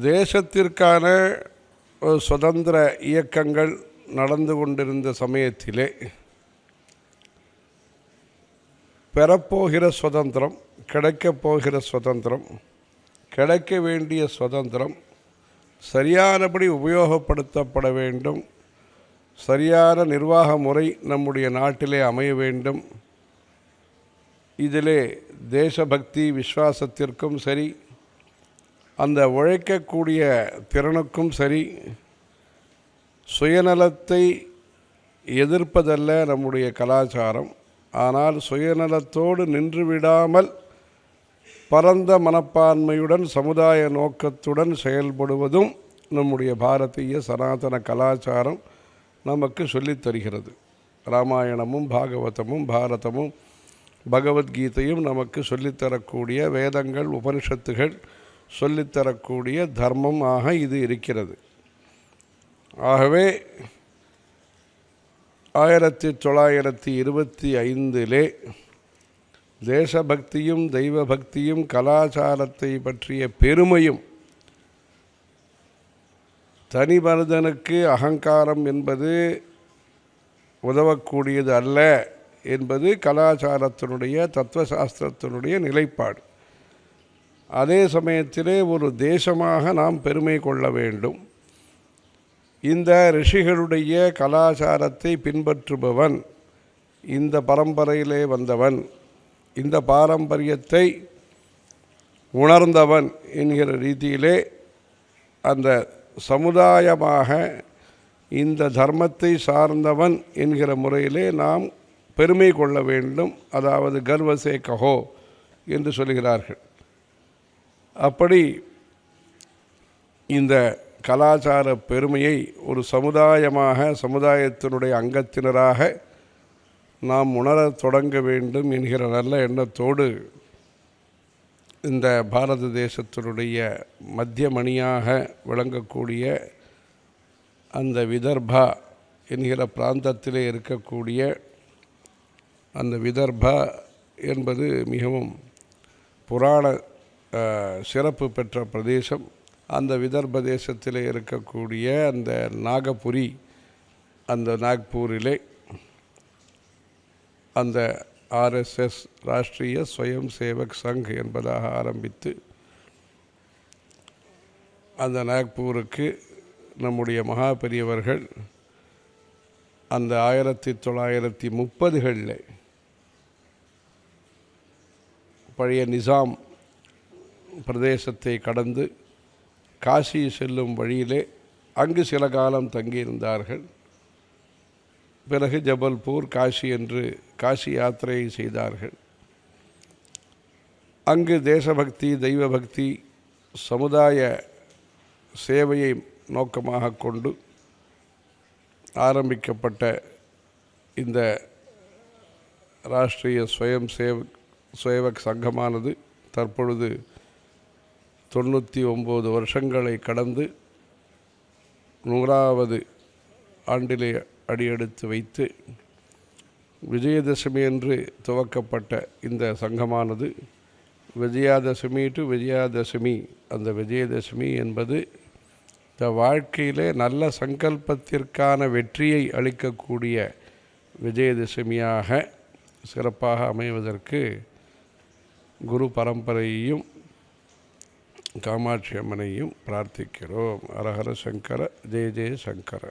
தேசத்திற்கான சுதந்திர இயக்கங்கள் நடந்து கொண்டிருந்த சமயத்திலே பெறப்போகிற சுதந்திரம் கிடைக்கப் போகிற சுதந்திரம் கிடைக்க வேண்டிய சுதந்திரம் சரியானபடி உபயோகப்படுத்தப்பட வேண்டும். சரியான நிர்வாக முறை நம்முடைய நாட்டிலே அமைய வேண்டும். இதிலே தேசபக்தி விசுவாசத்திற்கும் சரி அந்த உழைக்கக்கூடிய திறனுக்கும் சரி சுயநலத்தை எதிர்ப்பதல்ல நம்முடைய கலாச்சாரம். ஆனால் சுயநலத்தோடு நின்று விடாமல் பரந்த மனப்பான்மையுடன் சமுதாய நோக்கத்துடன் செயல்படுவதும் நம்முடைய பாரதிய சனாதன கலாச்சாரம் நமக்கு சொல்லித் தருகிறது. ராமாயணமும் பாகவதமும் பாரதமும் பகவத்கீதையும் நமக்கு சொல்லித்தரக்கூடிய வேதங்கள் உபனிஷத்துகள் சொல்லித்தரக்கூடிய தர்மமாக இது இருக்கிறது. ஆகவே ஆயிரத்தி தொள்ளாயிரத்தி இருபத்தி ஐந்திலே தேசபக்தியும் தெய்வ பக்தியும் கலாச்சாரத்தை பற்றிய பெருமையும் தனி மனிதனுக்கு அகங்காரம் என்பது உதவக்கூடியது அல்ல என்பது கலாச்சாரத்தினுடைய தத்துவசாஸ்திரத்தினுடைய நிலைப்பாடு. அதே சமயத்திலே ஒரு தேசமாக நாம் பெருமை கொள்ள வேண்டும். இந்த ரிஷிகளுடைய கலாச்சாரத்தை பின்பற்றுபவன் இந்த பரம்பரையிலே வந்தவன் இந்த பாரம்பரியத்தை உணர்ந்தவன் என்கிற ரீதியிலே அந்த சமுதாயமாக இந்த தர்மத்தை சார்ந்தவன் என்கிற முறையிலே நாம் பெருமை கொள்ள வேண்டும். அதாவது கர்வசே கஹோ என்று சொல்கிறார்கள். அப்படி இந்த கலாச்சார பெருமையை ஒரு சமுதாயமாக சமுதாயத்தினுடைய அங்கத்தினராக நாம் உணரத் தொடங்க வேண்டும் என்கிற நல்ல எண்ணத்தோடு இந்த பாரத தேசத்தினுடைய மத்திய மணியாக விளங்கக்கூடிய அந்த விதர்பா என்கிற பிராந்தத்திலே இருக்கக்கூடிய அந்த விதர்பா என்பது மிகவும் புராண சிறப்பு பெற்ற பிரதேசம். அந்த விதர்ப தேசத்தில் இருக்கக்கூடிய அந்த நாகபுரி அந்த நாக்பூரிலே அந்த ஆர்எஸ்எஸ் ராஷ்ட்ரிய ஸ்வயம் சேவக் சங் என்பதாக ஆரம்பித்து அந்த நாக்பூருக்கு நம்முடைய மகா பெரியவர்கள் அந்த ஆயிரத்தி தொள்ளாயிரத்தி முப்பதுகளில் பழைய நிசாம் பிரதேசத்தை கடந்து காசி செல்லும் வழியிலே அங்கு சில காலம் தங்கியிருந்தார்கள். பிறகு ஜபல்பூர் காசி என்று காசி யாத்திரையை செய்தார்கள். அங்கு தேசபக்தி தெய்வ பக்தி சமுதாய சேவையை நோக்கமாக கொண்டு ஆரம்பிக்கப்பட்ட இந்த ராஷ்டிரிய சுயம் சேவக் சேவக் சங்கமானது தற்பொழுது தொண்ணூற்றி ஒம்பது வருஷங்களை கடந்து நூறாவது ஆண்டிலே அடியெடுத்து வைத்து விஜயதசமி என்று துவக்கப்பட்ட இந்த சங்கமானது. விஜயாதசமி டு விஜயாதசமி. அந்த விஜயதசமி என்பது இந்த வாழ்க்கையிலே நல்ல சங்கல்பத்திற்கான வெற்றியை அளிக்கக்கூடிய விஜயதசமியாக சிறப்பாக அமைவதற்கு குரு பரம்பரையையும் காமாட்சி அம்மனையும் பிரார்த்திக்கிறோம். ஹரஹர சங்கர ஜெய ஜெய சங்கர.